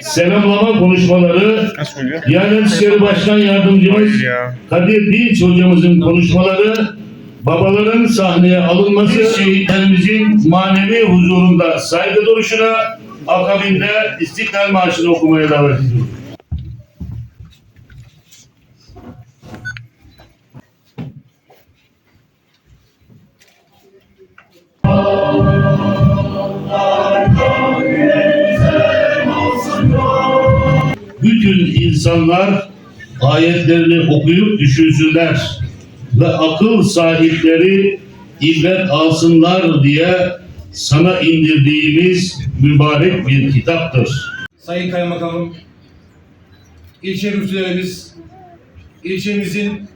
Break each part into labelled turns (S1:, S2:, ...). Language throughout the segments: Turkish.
S1: selamlama konuşmaları? Diyanet İşleri Başkan Yardımcımız. Kadir Dinç hocamızın konuşmaları, babaların sahneye alınması şehitlerimizin manevi huzurunda saygı duruşuna akabinde İstiklal Marşı'nı okumaya davet ediyorum. Bütün insanlar ayetlerini okuyup düşünsünler ve akıl sahipleri ibret alsınlar diye sana indirdiğimiz mübarek bir kitaptır.
S2: Sayın Kaymakamım, ilçe müftülerimiz, ilçemizin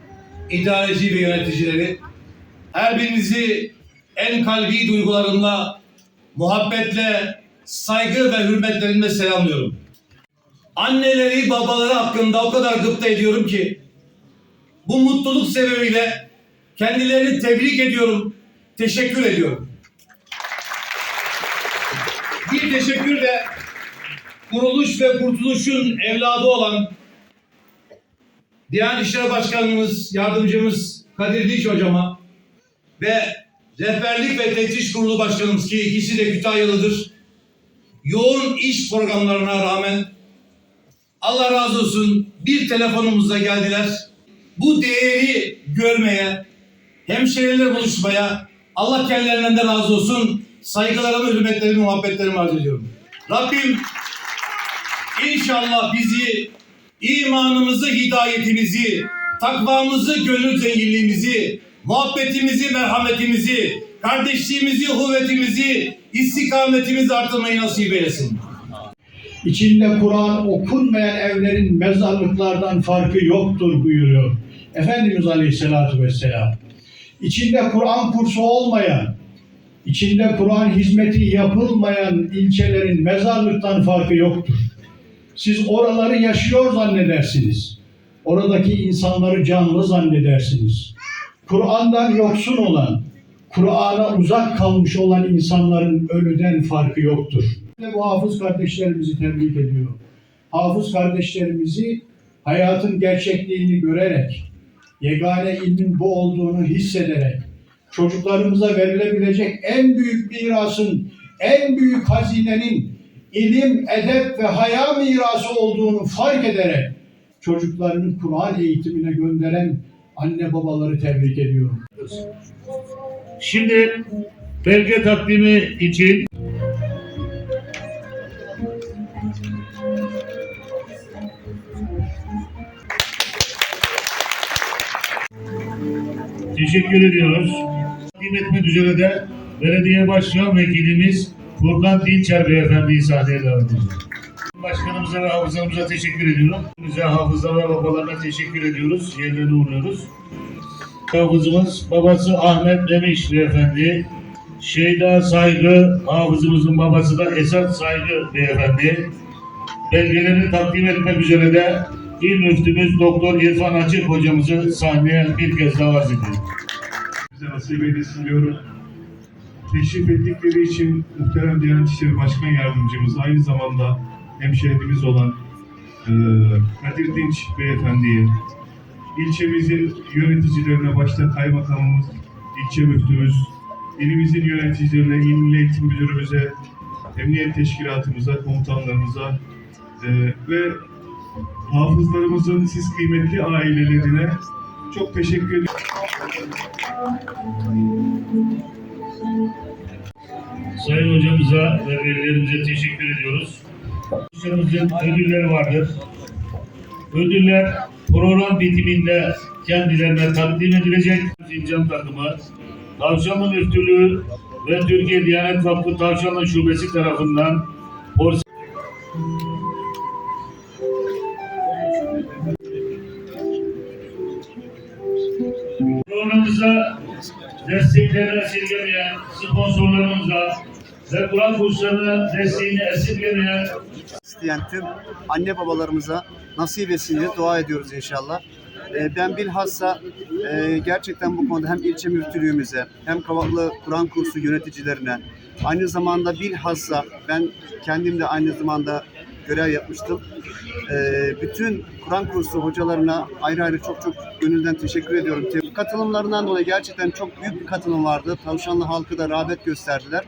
S2: idareci ve yöneticileri, her birinizi en kalbi duygularımla, muhabbetle, saygı ve hürmetlerimle selamlıyorum. Anneleri, babaları hakkında o kadar gıpta ediyorum ki, bu mutluluk sebebiyle kendilerini tebrik ediyorum, teşekkür ediyorum. Bir teşekkür de kuruluş ve kurtuluşun evladı olan Diyanet İşleri Başkanımız, yardımcımız Kadir Diş hocama ve Rehberlik ve Teftiş Kurulu Başkanımız ki ikisi de Kütahyalıdır. Yoğun iş programlarına rağmen Allah razı olsun bir telefonumuzla geldiler. Bu değeri görmeye, hemşehrilerle buluşmaya Allah kendilerinden de razı olsun. Saygılarımı, hürmetlerimi, muhabbetlerimi arz ediyorum. Rabbim İnşallah bizi, imanımızı, hidayetimizi, takvamızı, gönül zenginliğimizi, muhabbetimizi, merhametimizi, kardeşliğimizi, kuvvetimizi, istikametimizi artırmayı nasip eylesin.
S3: İçinde Kur'an okunmayan evlerin mezarlıklardan farkı yoktur buyuruyor. Efendimiz Aleyhisselatü Vesselam. İçinde Kur'an kursu olmayan, içinde Kur'an hizmeti yapılmayan ilçelerin mezarlıktan farkı yoktur. Siz oraları yaşıyor zannedersiniz. Oradaki insanları canlı zannedersiniz. Kur'an'dan yoksun olan, Kur'an'a uzak kalmış olan insanların ölüden farkı yoktur. Ve bu hafız kardeşlerimizi tebrik ediyorum. Hafız kardeşlerimizi hayatın gerçekliğini görerek, yegane ilmin bu olduğunu hissederek, çocuklarımıza verilebilecek en büyük mirasın, en büyük hazinenin ilim, edep ve haya mirası olduğunu fark ederek çocuklarını Kur'an eğitimine gönderen anne babaları tebrik ediyorum.
S1: Şimdi belge takdimi için teşekkür ediyoruz. Takdim etmek üzere de belediye başkan vekilimiz Furkan Dinçer beyefendiyi sahneye davet ediyoruz. Başkanımıza ve hafızlarımıza teşekkür ediyorum. Bize hafızlar ve babalarına teşekkür ediyoruz. Yerlerine uğurluyoruz. Hafızımız babası Ahmet Demiş beyefendi. Şeyda Saygı, hafızımızın babası da Esat Saygı beyefendi. Belgelerini takdim etmek üzere de İl Müftümüz Doktor İrfan Açık hocamızı sahneye bir kez daha arz ediyorum.
S4: bize nasip eylesin diyorum. Teşrif ettikleri için muhterem Diyanet İşleri Başkan Yardımcımız aynı zamanda hemşehrimiz olan e, Kadir Dinç Beyefendi'ye, ilçemizin yöneticilerine başta kaymakamımız, ilçe müftümüz, ilimizin yöneticilerine, İl Eğitim Müdürümüze, emniyet teşkilatımıza, komutanlarımıza e, ve hafızlarımızın siz kıymetli ailelerine çok teşekkür ediyorum.
S1: Sayın hocamıza ve velilerimize teşekkür ediyoruz. Arkadaşlarımızın ödülleri vardır. Ödüller program bitiminde kendilerine takdim edilecek. Fincan takımı, Tavşanlı Müftülüğü ve Türkiye Diyanet Vakfı Tavşanlı Şubesi tarafından porse Programımıza desteklerini esirgemeyen sponsorlarımıza ve Kur'an kurslarına desteğini esirgemeyen
S5: isteyen tüm anne babalarımıza nasip etsin diye dua ediyoruz inşallah. Ee, Ben bilhassa e, gerçekten bu konuda hem ilçe müftülüğümüze hem Kavaklı Kur'an kursu yöneticilerine aynı zamanda bilhassa ben kendim de aynı zamanda görev yapmıştım. Ee, bütün Kur'an kursu hocalarına ayrı ayrı çok çok gönülden teşekkür ediyorum. Katılımlarından dolayı gerçekten çok büyük bir katılım vardı. Tavşanlı halkı da rağbet gösterdiler.